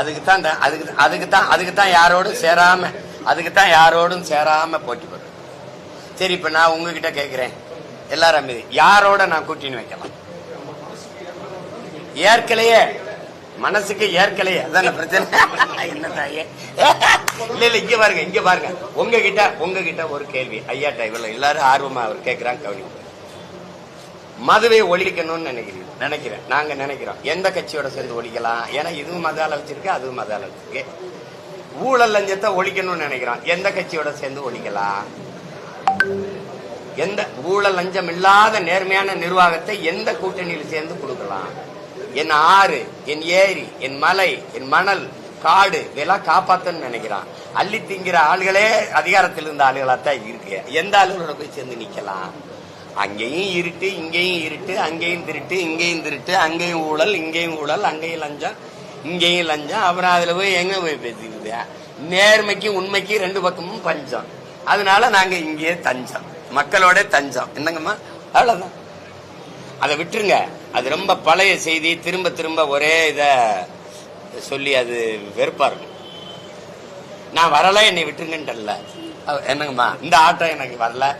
அதுக்கு தான் அதுக்கு அதுக்கு தான் அதுக்கு தான் யாரோடும் சேராம அதுக்கு தான் யாரோடும் சேராம போட்டி போடுறேன் சரி இப்ப நான் உங்ககிட்ட கேக்குறேன். எல்லாரும் மீது யாரோட நான் கூட்டின்னு வைக்கலாம்? ஏற்கலையே. மனசுக்கு ஏற்கலையே. அதான பிரச்சனை? என்ன தாயே? இல்ல இல்ல இங்க பாருங்க இங்க பாருங்க. உங்ககிட்ட உங்ககிட்ட ஒரு கேள்வி. ஐயா டைவர்ல எல்லாரும் ஆர்வமா அவர் கேட்கிறாங்க கவனிங்க. மதுவை ஒழிக்கணும்னு நினைக்கிறீங்க? நினைக்கிறேன். நாங்க நினைக்கிறோம். எந்த கட்சியோட சேர்ந்து ஒழிக்கலாம்? ஏன்னா இதுவும் மத வச்சிருக்கு அதுவும் மத வச்சிருக்கு ஊழல் லஞ்சத்தை ஒழிக்கணும்னு நினைக்கிறோம். எந்த கட்சியோட சேர்ந்து ஒழிக்கலாம்? எந்த ஊழல் லஞ்சம் இல்லாத நேர்மையான நிர்வாகத்தை எந்த கூட்டணியில் சேர்ந்து கொடுக்கலாம்? என் ஆறு என் ஏரி என் மலை என் மணல் காடு இதெல்லாம் காப்பாத்தன்னு நினைக்கிறான் அள்ளி திங்கிற ஆளுகளே அதிகாரத்தில் இருந்த ஆளுகளாத்தான் இருக்கு. எந்த ஆளுகளோட போய் சேர்ந்து நிக்கலாம்? அங்கேயும் இருட்டு இங்கேயும் இருட்டு அங்கேயும் திருட்டு இங்கேயும் திருட்டு அங்கேயும் ஊழல் இங்கேயும் ஊழல் அங்கேயும் லஞ்சம் இங்கேயும் லஞ்சம். அப்புறம் அதுல போய் எங்க போய் பேசிக்கிறது நேர்மைக்கு உண்மைக்கு ரெண்டு பக்கமும் பஞ்சம். அதனால நாங்க இங்கேயே தஞ்சம். மக்களோட தஞ்சம். என்னங்கம்மா? அவ்வளவுதான். அதை விட்டுருங்க. அது ரொம்ப பழைய செய்தி. திரும்ப திரும்ப ஒரே இத சொல்லி அது வெறுப்பா இருக்கும் நான் வரல என்னை விட்டுருங்கன்றல என்னங்கம்மா? இந்த ஆட்டம் எனக்கு வரல.